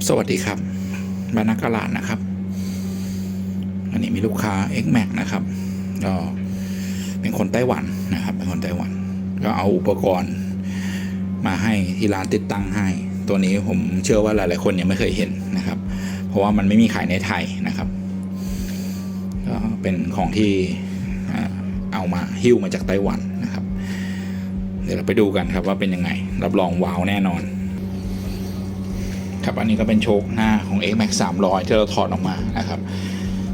ับสวัสดีครับบานักลาดนะครับ อันนี้มีลูกค้า X Max นะครับก็เป็นคนไต้หวันนะครับ เป็นคนไต้หวัน ก็เอาอุปกรณ์มาให้ที่ร้านติดตั้งให้ ตัวนี้ผมเชื่อว่าหลาย ๆ คนยังไม่เคยเห็นนะครับ เพราะว่ามันไม่มีขายในไทยนะครับ ก็เป็นของที่เอามาหิ้วมาจากไต้หวันนะครับ เดี๋ยวเราไปดูกันครับว่าเป็นยังไง รับรองว้าวแน่นอน ครับ อันนี้ก็เป็นโชคหน้าของ X Max 300 ที่เราถอดออกมานะครับ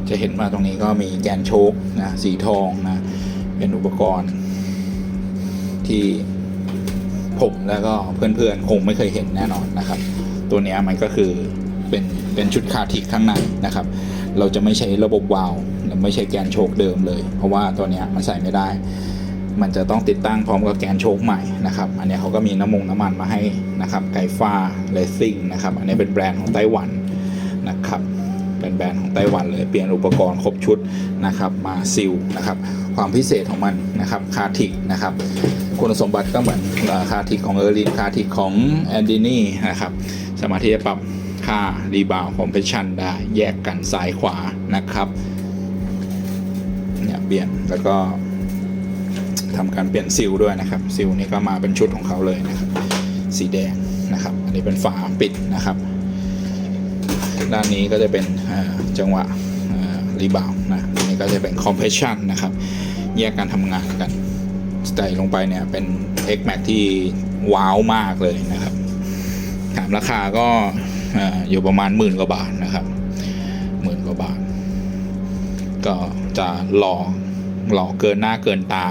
จะเห็นว่าตรงนี้ก็มีแกนโชคนะสีทองนะเป็นอุปกรณ์ ที่ผมแล้วก็เพื่อนๆ คงไม่เคยเห็นแน่นอนนะครับ ตัวนี้มันก็คือเป็นเป็นชุดคาทิกข้างในนะครับ เราจะไม่ใช้ระบบวาล์วเราไม่ใช่แกนโชคเดิมเลย เพราะว่าตัวนี้มันใส่ไม่ได้ มันจะต้องติดตั้งพร้อมกับแกนโชคใหม่นะครับ อันนี้เขาก็มีน้ำมงน้ำมันมาให้ นะครับไกฟ้าเลสซิ่งนะครับอันนี้เป็นแบรนด์ของไต้หวันนะครับเป็นแบรนด์ของไต้หวันเลยเปลี่ยนอุปกรณ์ครบชุดนะครับมาซิลนะครับความพิเศษของมันนะครับคาทิกนะครับคุณสมบัติก็เหมือนคาทิกของเออร์ลินคาทิกของแอนดินี่นะครับสามารถที่จะปรับค่ารีบาวคอมเพรสชันได้แยกกันซ้ายขวานะครับเนี่ยเปลี่ยนแล้วก็ทำการเปลี่ยนซิลด้วยนะครับซิลนี่ก็มาเป็นชุดของเขาเลยนะครับ สีแดงนะครับ อันนี้เป็นฝาปิดนะครับ ด้านนี้ก็จะเป็นจังหวะรีบาวนะอันนี้ก็จะเป็นคอมเพรสชันนะครับ แยกการทำงานกันใส่ลงไปเนี่ยเป็น X Max ที่ว้าวมากเลยนะครับ ถามราคาก็ออยู่ประมาณหมื่นกว่าบาทนะครับหมื่นกว่าบาท ก็จะรอหล่อเกินหน้าเกินตา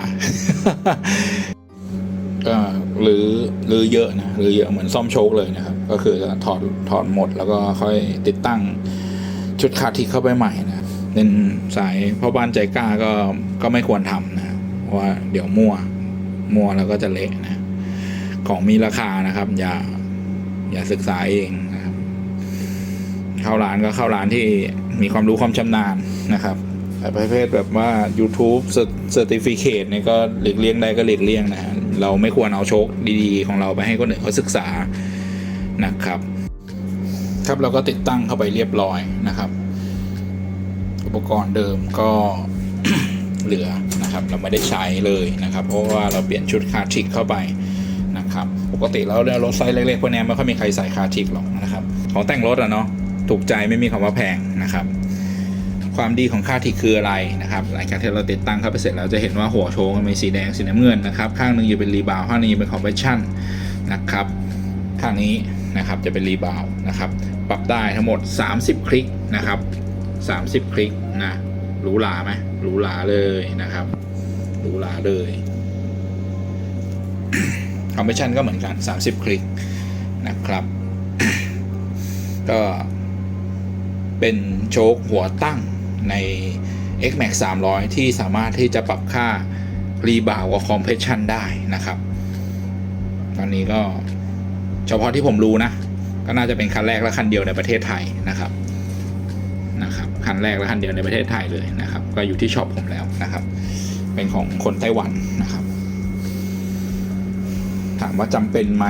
ก็ หรือหรือเยอะนะหรือเยอะเหมือนซ่อมโชคเลยนะครับ ก็คือจะถอดถอดหมดแล้วก็ค่อยติดตั้งชุดคาทิกเข้าไปใหม่นะเป็นสายพ่อบ้านใจกล้าก็ก็ไม่ควรทำนะเพราะว่าเดี๋ยวมั่วมั่วแล้วก็จะเละนะของมีราคานะครับ อย่าอย่าศึกษาเองนะครับ เข้าร้านก็เข้าร้านที่มีความรู้ความชำนาญนะครับ ประเภทแบบว่า YouTube Certificate เนี่ยก็หลีกเลี่ยงได้ก็หลีกเลี่ยงนะเราไม่ควรเอาโชคดีๆ ของเราไปให้คนอื่นเขาศึกษานะครับ ครับเราก็ติดตั้งเข้าไปเรียบร้อยนะครับ อุปกรณ์เดิมก็เหลือนะครับ เราไม่ได้ใช้เลยนะครับ เพราะว่าเราเปลี่ยนชุดคาทิกเข้าไปนะครับปกติแล้วเนี่ยรถไซส์เล็กๆพวกนี้ไม่ค่อยมีใครใส่คาทิกหรอกนะครับ ของแต่งรถอะเนาะถูกใจไม่มีคำว่าแพงนะครับ ความดีของค่าทริคืออะไรนะครับหลังจากที่เราติดตั้งเข้าไปเสร็จแล้วจะเห็นว่าหัวโชว์มันมีสีแดงสีน้ำเงินนะครับข้างหนึ่งอยู่เป็นรีบาวข้างนึงอยู่เป็นคอมเพรสชั่นนะครับข้างนี้นะครับจะเป็นรีบาวนะครับปรับได้ทั้งหมด 30 คลิกนะครับ30 คลิกนะหรูหราไหมหรูหราเลยนะครับหรูหราเลยคอมเพรสชันก็เหมือนกัน 30 คลิกนะครับ ก็เป็นโชคหัวตั้ง ใน X Max 300 ที่สามารถที่จะปรับค่ารีบาวกับคอมเพรสชันได้นะครับ ตอนนี้ก็เฉพาะที่ผมรู้นะ ก็น่าจะเป็นคันแรกและคันเดียวในประเทศไทยนะครับนะครับคันแรกและคันเดียวในประเทศไทยเลยนะครับ ก็อยู่ที่ช็อปผมแล้วนะครับ เป็นของคนไต้หวันนะครับ ถามว่าจำเป็นไหม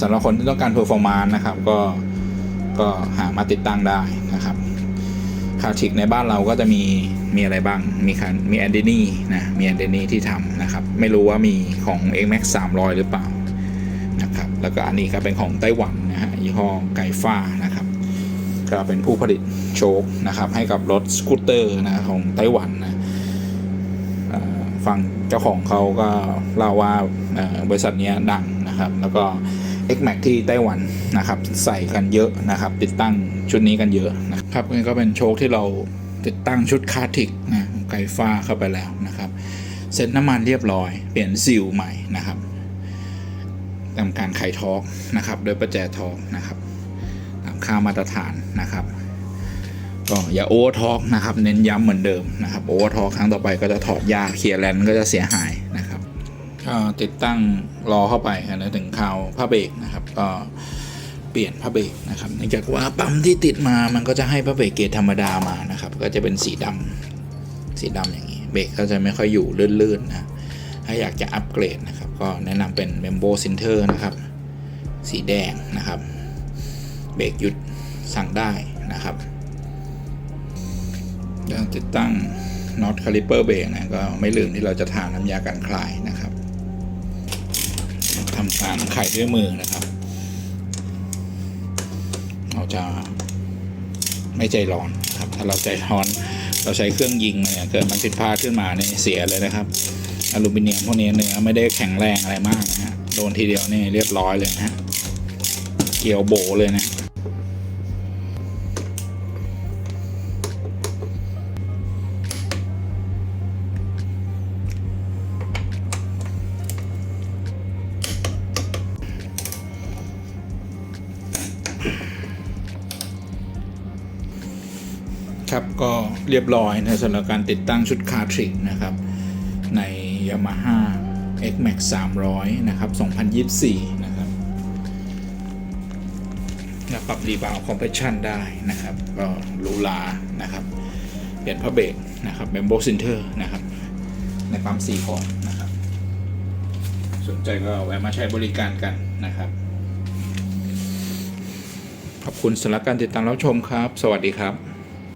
สำหรับคนที่ต้องการเพอร์ฟอร์มานนะครับ ก็ก็หามาติดตั้งได้นะครับ คาทิกในบ้านเราก็จะมีมีอะไรบ้าง มีคันมีแอนดินี่นะมีแอนดินี่ที่ทำนะครับ ไม่รู้ว่ามีของ X Max 300 หรือเปล่านะครับแล้วก็อันนี้ก็เป็นของไต้หวันนะฮะยี่ห้อไกฟ้านะครับ ก็เป็นผู้ผลิตโชคนะครับ ให้กับรถสกูตเตอร์นะของไต้หวันนะฟังเจ้าของเขาก็เล่าว่าบริษัทนี้ดังนะครับ แล้วก็ X Max ที่ไต้หวันนะครับใส่กันเยอะนะครับ ติดตั้งชุดนี้กันเยอะนะครับนี่ก็เป็นโชคที่เราติดตั้งชุดคาทิกนะไกฟ้าเข้าไปแล้วนะครับเซ็ตน้ำมันเรียบร้อย เปลี่ยนซิลใหม่นะครับทำการไขทอกนะครับโดยประแจทอกนะครับตามค่ามาตรฐานนะครับก็อย่าโอเวอร์ทอกนะครับเน้นย้ำเหมือนเดิมนะครับโอเวอร์ทอกครั้งต่อไปก็จะถอดยากเคลียร์แลนด์ก็จะเสียหายนะครับ ก็ติดตั้งรอเข้าไปนะถึงคราวผ้าเบรกนะครับ ก็เปลี่ยนผ้าเบรกนะครับเนื่องจากว่าปั๊มที่ติดมามันก็จะให้ผ้าเบรกเกรดธรรมดามานะครับ ก็จะเป็นสีดำสีดำอย่างนี้เบรกก็จะไม่ค่อยอยู่ลื่นๆนะถ้าอยากจะอัปเกรดนะครับ ก็แนะนำเป็น m e m b o Center นะครับ สีแดงนะครับเบรกหยุดสั่งได้นะครับการติดตั้งน็อตคาลิเปอร์เบรกนะก็ไม่ลืมที่เราจะทาน้ำยากันคลายนะครับ ทำการไข่ด้วยมือนะครับ เราจะไม่ใจร้อนครับ ถ้าเราใจร้อนเราใช้เครื่องยิงเนี่ยเกิดมันผิดพลาดขึ้นมาเนี่ยเสียเลยนะครับอลูมิเนียมพวกนี้เนื้อไม่ได้แข็งแรงอะไรมากนะฮะโดนทีเดียวนี่เรียบร้อยเลยนะฮะเกี่ยวโบเลยนะ ครับก็เรียบร้อยนะสำหรับการติดตั้งชุดคาทริกนะครับ ใน Yamaha X-Max 300 นะครับ 2024 นะครับและปรับรีบาวคอมเพรสชันได้นะครับ ก็หรูหรานะครับ เปลี่ยนพระเบรกนะครับเบมโบซินเตอร์นะครับ ในปั๊ม4ของนะครับ สนใจก็แวะมาใช้บริการกันนะครับ ขอบคุณสำหรับการติดตามรับชมครับ สวัสดีครับ